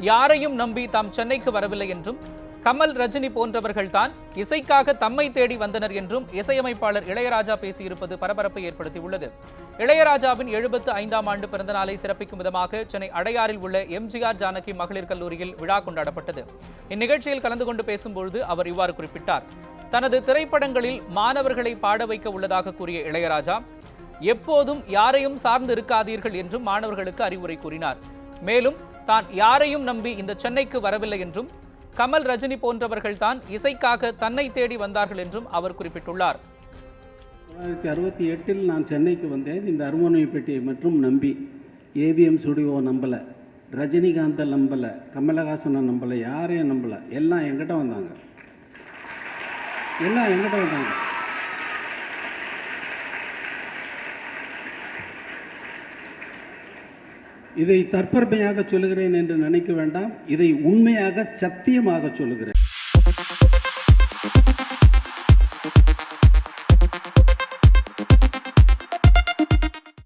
யாரையும் நம்பி தாம் சென்னைக்கு வரவில்லை என்றும் கமல் ரஜினி போன்றவர்கள்தான் இசைக்காக தம்மை தேடி வந்தனர் என்றும் இசையமைப்பாளர் இளையராஜா பேசியிருப்பது பரபரப்பை ஏற்படுத்தியுள்ளது. இளையராஜாவின் எழுபத்து ஐந்தாம் ஆண்டு பிறந்தநாளை சிறப்பிக்கும் விதமாக சென்னை அடையாறில் உள்ள எம்ஜிஆர் ஜானகி மகளிர் கல்லூரியில் விழா கொண்டாடப்பட்டது. இந்நிகழ்ச்சியில் கலந்து கொண்டு பேசும்பொழுது அவர் இவ்வாறு குறிப்பிட்டார். தனது திரைப்படங்களில் மாணவர்களை பாட வைக்க உள்ளதாக கூறிய இளையராஜா எப்போதும் யாரையும் சார்ந்து இருக்காதீர்கள் என்றும் மாணவர்களுக்கு அறிவுரை கூறினார். மேலும் தான் யாரையும் நம்பி இந்த சென்னைக்கு வரவில்லை என்றும் கமல் ரஜினி போன்றவர்கள் தான் இசைக்காக தன்னை தேடி வந்தார்கள் என்றும் அவர் குறிப்பிட்டுள்ளார். தொள்ளாயிரத்தி அறுபத்தி எட்டில் நான் சென்னைக்கு வந்தேன். இந்த அருமோனிய பெட்டியை மற்றும் நம்பி ஏவிஎம் ஸ்டுடியோ நம்பலை ரஜினிகாந்தை நம்பலை கமலஹாசனை நம்பலை யாரையும் நம்பலை. எல்லாம் என்கிட்ட வந்தாங்க. எல்லாம் என்கிட்ட வந்தாங்க. இதை தற்பெருமையாக சொல்லுகிறேன் என்று நினைக்க வேண்டாம். இதை உண்மையாக சத்தியமாக சொல்லுகிறேன்.